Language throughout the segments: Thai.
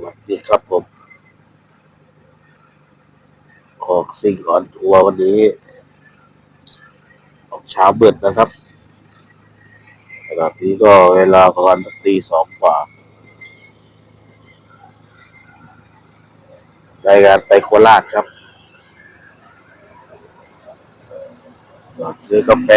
วัสดีครับผมออกสิ่งก่อนทัวร์วันนี้ ออกเช้าเบิดนะครับขณะนี้ก็เวลาประมาณตีสองกว่ารายงานไปโคราชครับซื้อกาแฟ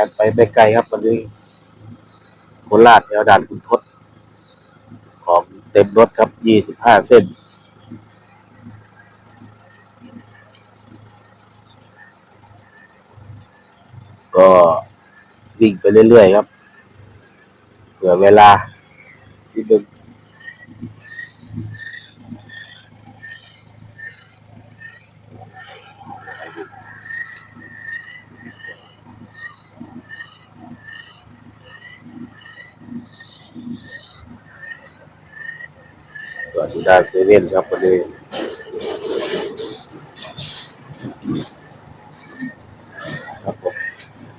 านไปไม่ไกลครับวันนี้โคราชแถวด่านคุณทศของเต็มรถครับยี่สิบห้าเส้น ก็วิ่งไปเรื่อยๆครับเผื่อเวลาที่ดึง ก่อนที่ด้าเซเว่นครับวันนี้ครับผม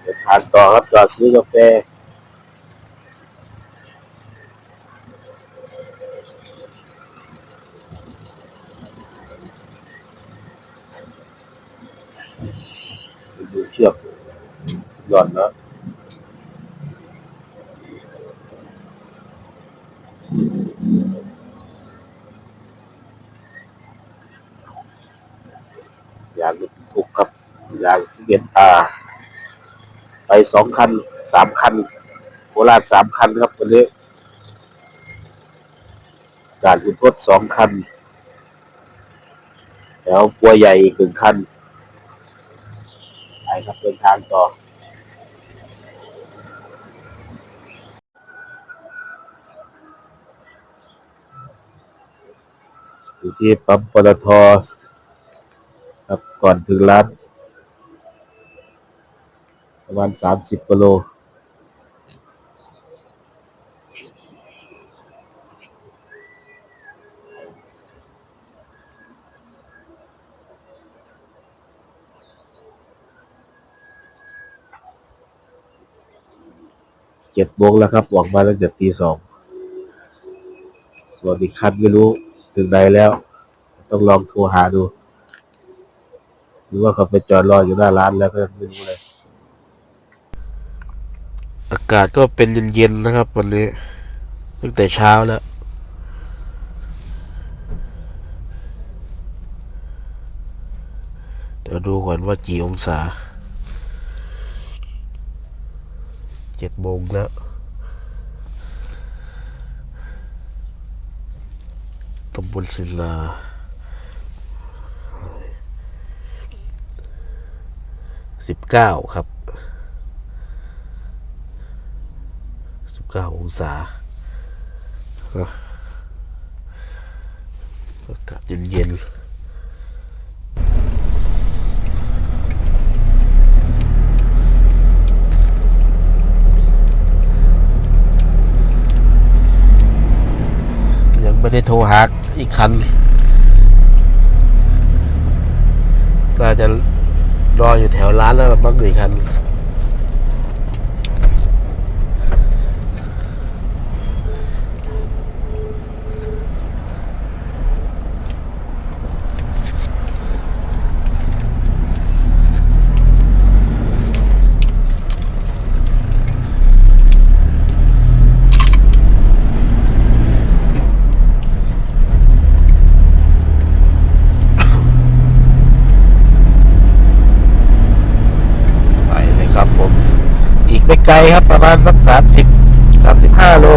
เดินทางต่อครับจอดซื้อกาแฟดูเชือกหย่อนนะยางรถบรรทุกครับยางสิบ เอ็ดอาไปสองคันสามคันโคราชสามคันครับวันนี้ด่านคุณทศสองคัน แล้วปัวใหญ่อีกหนึ่งคันไปครับเดินทางต่ออยู่ที่ปั๊มปตทครับก่อนถึงร้าน ประมาณสามสิบกิโลเจ็ดโมงแล้วครับหวังมาตั้งแต่ตีสองส่วนอีกคันไม่รู้ถึงไหนแล้ว ต้องลองโทรหาดู หรือว่าเขาไปจอดรออยู่หน้าร้านแล้วก็ไม่รู้เลยากาศก็เป็นเย็นๆนะครับ วันนี้ตั้งแต่เช้าแล้วเดี๋ยวดูก่อนว่ากี่องศาเจ็ดโมงแล้วตำบลศิลาสิบเก้าครับ สิบเก้าองศาอากาศเย็นๆยังไม่ได้โทรหาอีกคันน่าจะรออยู่แถวร้านแล้วบ้างอีกคัน ไปเลยครับผม อีกไม่ไกล ครับ ประมาณสักสามสิบสามสิบห้าโล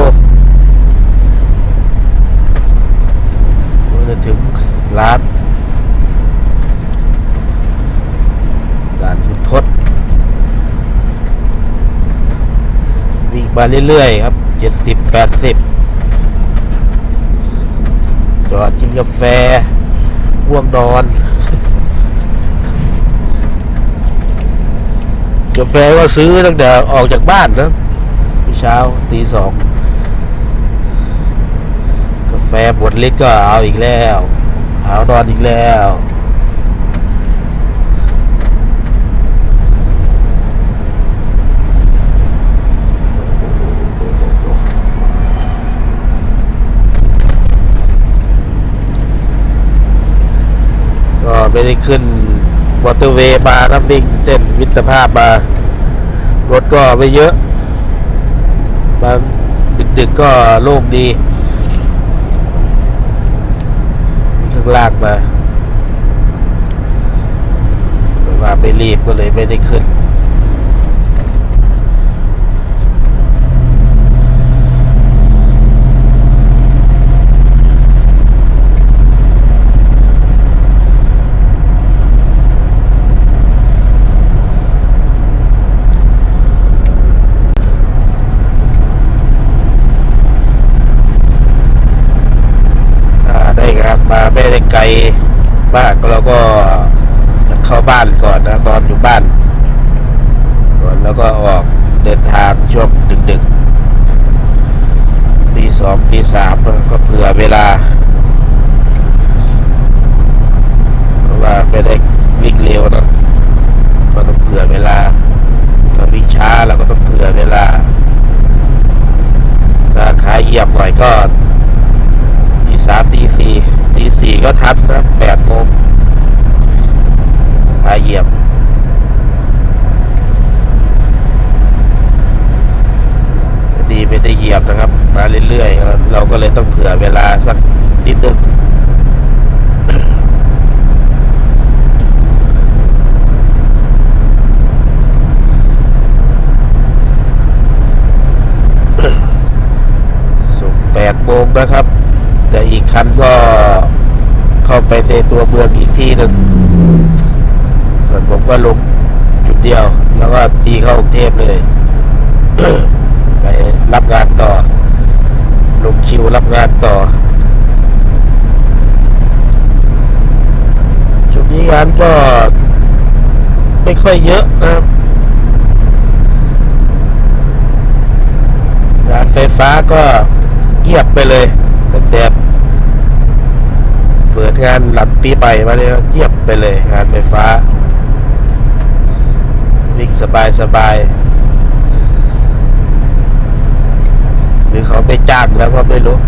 จะถึงร้านด่านคุณทศวิ่งมาเรื่อยๆครับเจ็ดสิบแปดสิบจอดกินกาแฟง่วงนอน ก็แปลว่าซื้อตั้งแต่ออกจากบ้านนะเช้าตีสองกาแฟบดเล็กก็เอาอีกแล้วหาดอนอีกแล้วก็ไม่ได้ขึ้น วอเตอร์เวย์มารับวิ่งเส้นมิตรภาพมา รถก็ไม่เยอะบางดึกๆก็โล่งดีข้างลากมาว่าไม่รีบก็เลยไม่ได้ขึ้น ถ้าได้งานมา ไม่ได้ไกลมากเราก็จะเข้าบ้านก่อนนะตอนอยู่บ้านก่อนแล้วก็ออกเดินทางช่วงดึกๆตีสองตีสามก็เผื่อเวลาเพราะว่าไม่ได้วิ่งเร็วนะก็ต้องเผื่อเวลาถ้าวิ่งช้าเราก็ต้องเผื่อเวลาถ้าขาเหยียบหน่อยก็ ตีสามตีสี่ ตีสี่ก็ทันนะแปดโมงพาเหยียบดีไม่ได้เหยียบนะครับ มาเรื่อยๆ เราก็เลยต้องเผื่อเวลาสักนิดนึงสุกแปดโมงนะครับ แต่อีกคันก็ เข้าไปในตัวเมืองอีกที่หนึ่งส่วนผมก็ลงจุดเดียว แล้วก็ตีเข้ากรุงเทพเลย ไปรับงานต่อ ลงคิวรับงานต่อช่วงนี้งานก็ไม่ค่อยเยอะนะครับงานไฟฟ้าก็เงียบไปเลยตั้งแต่ งานหลังปีใหม่มาเนี่ยเงียบไปเลยงานไฟฟ้า วิ่งสบายสบายหรือเขาไม่จ้างแล้วก็ไม่รู้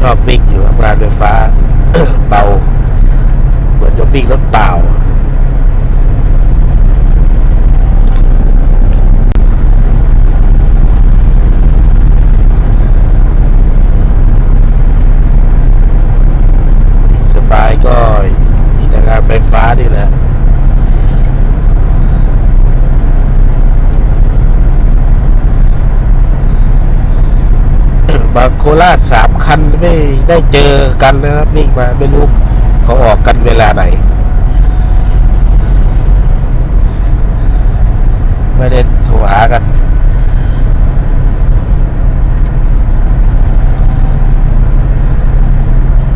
ชอบวิ่งอยู่กับงานไฟฟ้า เบา เหมือนจะวิ่งรถเปล่า สบายก็มีแต่งานไฟฟ้านี่แหละ บางโคราชสามคันไม่ได้เจอกันนะครับวิ่งมาไม่รู้เขาออกกันเวลาไหนไม่ได้โทรหากัน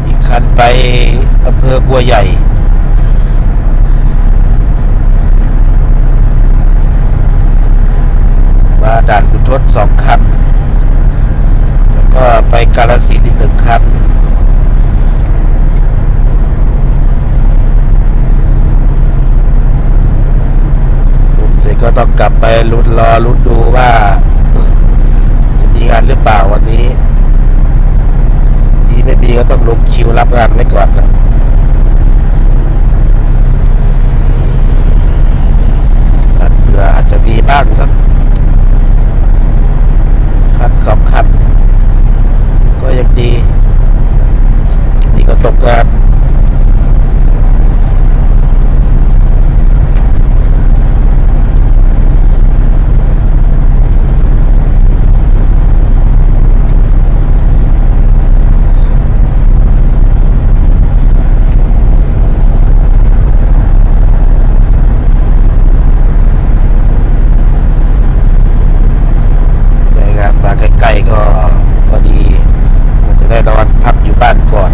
อีกคันไปอำเภอบัวใหญ่ มาด่านขุนทดสองคัน แล้วก็ไปกาลสินธุ์อีกหนึ่งคัน ผมเสร็จก็ต้องก ลุ้นรอลุ้นดูว่า จะมีงานหรือเปล่าวันนี้มีไม่มีก็ต้องลงคิวรับงานไว้ก่อนนะเผื่ออาจจะมีบ้างสักคันสองคันก็ยังดีนี่ก็ตกงาน ได้งานมาใกล้ๆก็พอดีมันจะได้นอนพักอยู่บ้านก่อน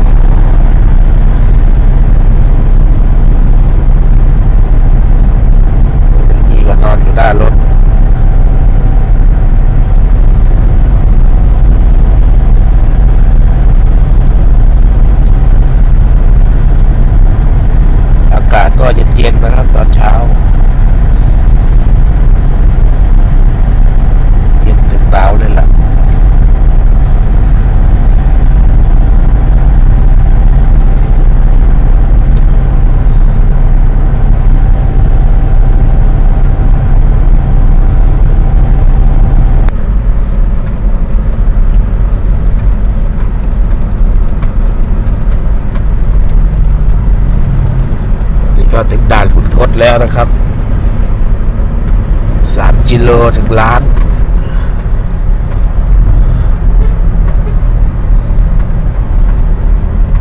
อย่างดีกว่านอนอยู่หน้ารถ อากาศก็เย็นๆนะครับตอนเช้า เย็นถึง แล้วนะครับสามกิโลถึงร้าน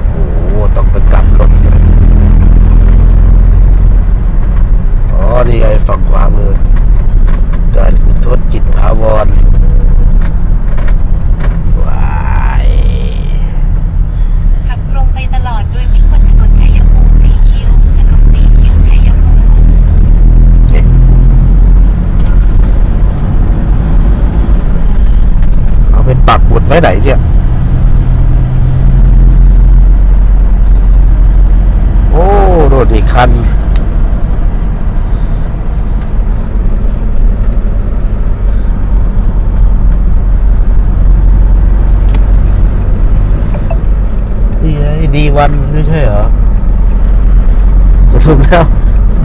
โอ้โหต้องไปกลับรถเลยอ๋อ นี่ไงฝั่งขวามือด่านคุณทศจิตถาวรว้าย ขับตรงไปตลอดโดยวิ่งบนถนนชัยภูมิสีคิ้ว ถนนสีคิ้วชัยภูมิ เอ๊ะเอาเป็นปักหมุดไว้ไหนเนี่ย โอ้โดดอีกคัน นี่ไงดีวันไม่ใช่เหรอ สรุปแล้ว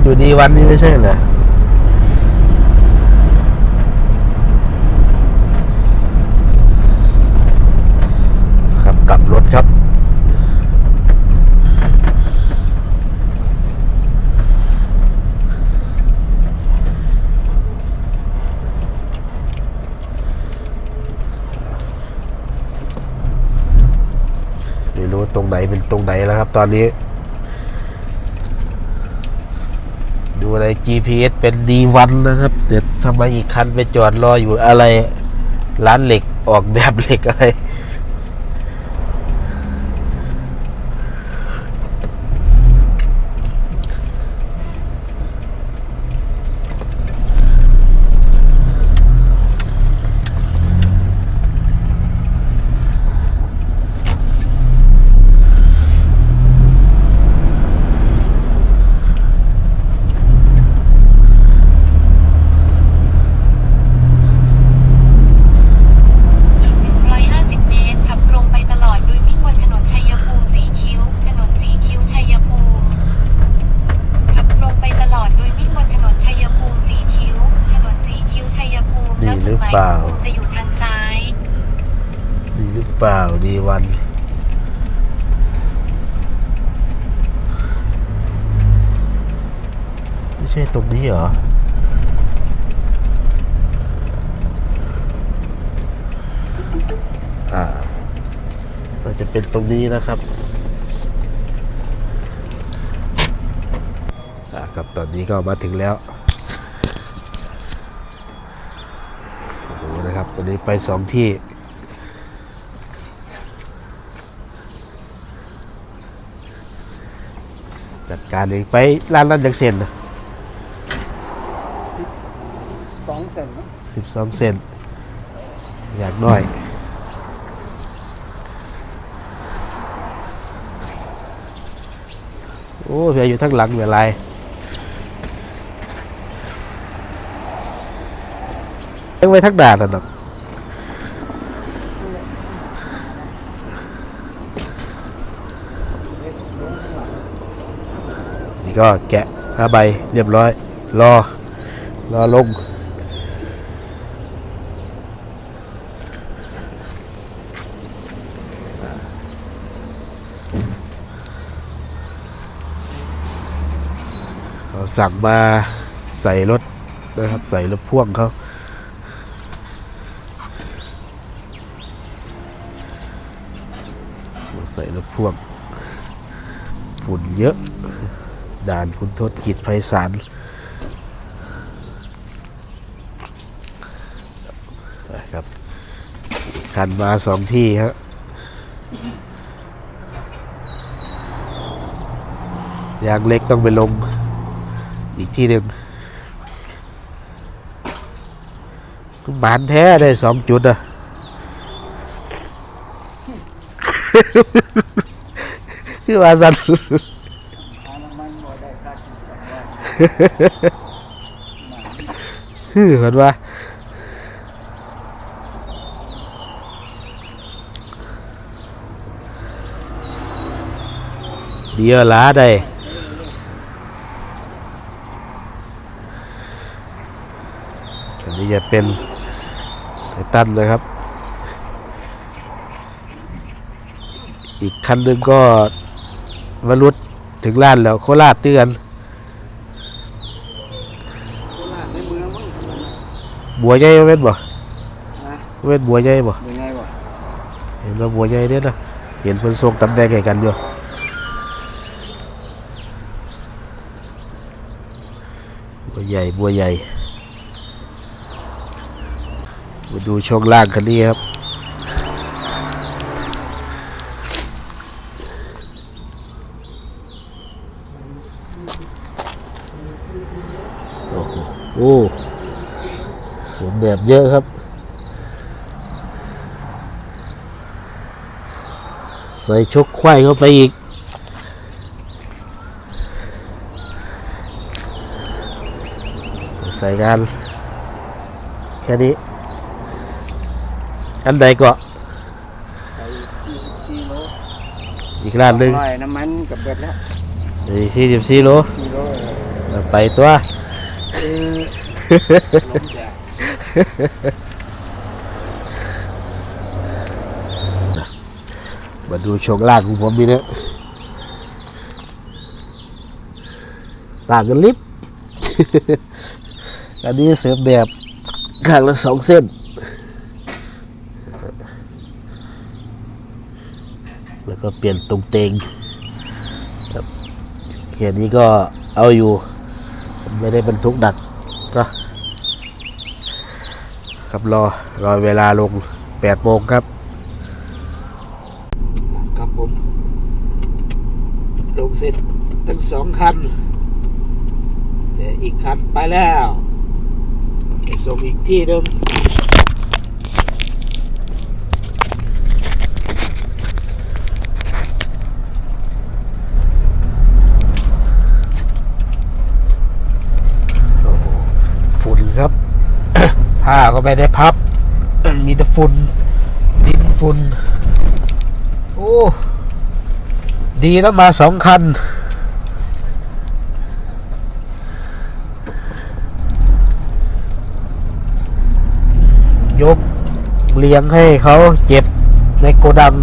อยู่ดีวันนี้ไม่ใช่เหรอครับกลับรถครับ ไม่รู้ตรงไหนเป็นตรงไหนแล้วครับ ตอนนี้ ดูใน GPS เป็นดีวันนะครับ เดี๋ยวทำไมอีกคันไปจอดรออยู่อะไร ร้านเหล็กออกแบบเหล็กอะไร อีก 150 เมตร ขับตรงไปตลอดโดยวิ่งบนถนนชัยภูมิสีคิ้ว ถนนสีคิ้วชัยภูมิ ขับตรงไปตลอดโดยวิ่งบนถนนชัยภูมิสีคิ้ว ถนนสีคิ้วชัยภูมิ นี่ แล้วจุดหมาย หรือ เปล่า จะอยู่ทางซ้าย ดีหรือเปล่า D1 ไม่ใช่ตรงนี้เหรออ่ามันจะเป็นตรงนี้นะครับอ่าครับตอนนี้ก็มาถึงแล้วโอ้โห นะครับวันนี้ไปสองที่ จัดการเองไปร้านนั้นจังเซนนะสองเซนนะสิบสองเซนอยากน้อยโอ้เพียอยู่ทั้งหลังเวลาเลี้ยงไว้ทั้งด่านนะเนาะนี่ ก็แกะห้าใบเรียบร้อย รอ รอลงเราสั่งมาใส่รถนะครับ ใส่รถพ่วงเขาใส่รถพ่วง ฝุ่นเยอะ ด่านคุณทศกิจไพศาลนะครับคันมาสองที่ฮะยางเล็กต้องไปลงอีกที่หนึ่งบานแท้ได้สองจุดอะคือว่าสัน หาน้ำมันบ่ได้ค่ากินส องร้อยคือเหมือนว่าเดียวล้าได้อันนี้จะเป็นไททันนะครับ อีกคันหนึ่งก็วรุษถึงล้านแล้วโคราชเตือน บัวใหญ่บ่แม่นบ่นะเว้นบัวใหญ่บ่ยังไงวะเห็นว่าบัวใหญ่เด้อนะเห็นเพิ่นส่งตำแหน่งให้กันอยู่บัวใหญ่บัวใหญ่มาดูช่วงล่างคันนี้ครับโอ้โหโอ้เสียงแดดเยอะครับ ใส่ชกไขว้เข้าไปอีก ใส่งานแค่นี้ อันใดก็ไปสี่สิบสี่โลอีกร้านหนึ่งร้อยน้ำมันกับเบิดแล้วอีกสี่สิบสี่โล สี่โลไปตัว เออล มาดูโช่วงล่างของผมนี่นะตากันลิบอันนี้เสริมแบบข้างละสองเส้น แล้วก็เปลี่ยนตรงเตงครับแค่นี้ก็เอาอยู่ ไม่ได้บรรทุกดักก็ ครับรอรอเวลาลงแปดโมงครับ ครับผม ลงเสร็จทั้งสองคันแต่อีกคันไปแล้วส่งอีกที่หนึ่งโอ้โหฝุ่นครับ ผ้าก็ไม่ได้พับ มีแต่ฝุ่นดินฝุ่นโอ้ดีต้องมาสองคัน ยกเลี้ยงให้เขาเจ็บในโกดัง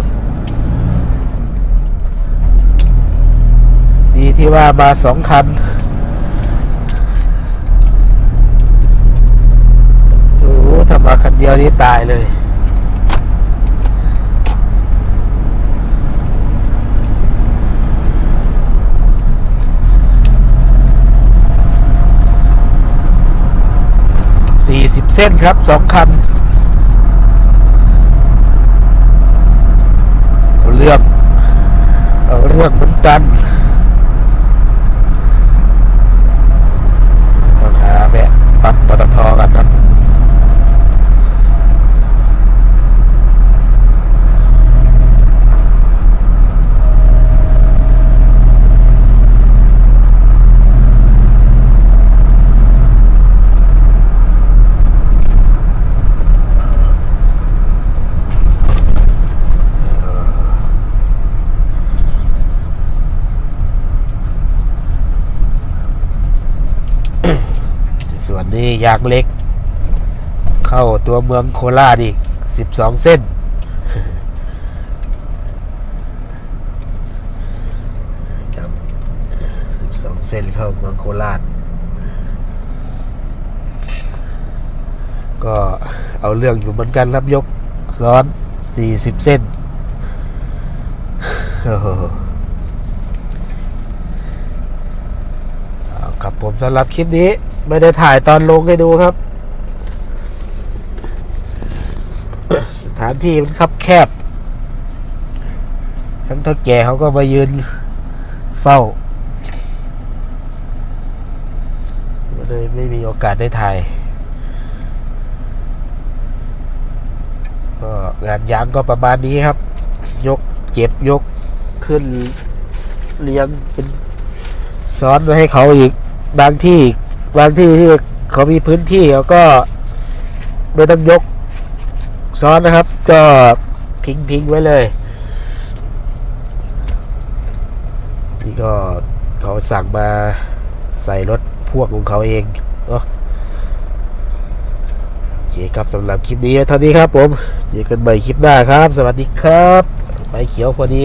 ดีที่ว่ามาสองคัน โอ้โหถ้า มาคันเดียวนี้ตายเลยสี่สิบเส้นครับสองคันเลือกเอเลือกเหมือนกันต้องหาแวะปั๊มปตทกันครับส่วนนี้ยางเล็ก เข้าตัวเมืองโคราชอีกสิบสองเส้น ครับสิบสองเส้นเข้าเมืองโคราช ก็เอาเรื่องอยู่เหมือนกันรับยกซ้อนสี่สิบเส้นครับผมสำหรับคลิปนี้ ไม่ได้ถ่ายตอนลงให้ดูครับ สถานที่มันคับแคบ ทั้งท่าแก่เขาก็มายืนเฝ้าก็เลยไม่มีโอกาสได้ถ่าย ก็งานยางก็ประมาณนี้ครับ ยกเก็บยกขึ้นเลี้ยงเป็นซ้อนไว้ให้เขาอีกบางที่ บางที่ที่เขามีพื้นที่เขาก็ไม่ต้องยกซ้อนนะครับ ก็พิงพิงไว้เลยนี่ก็เขาสั่งมาใส่รถพวกของเขาเองเนาะโอเคครับสำหรับคลิปนี้เท่านี้ครับผมเจอกันใหม่คลิปหน้าครับ สวัสดีครับ ไปเขียวพอดี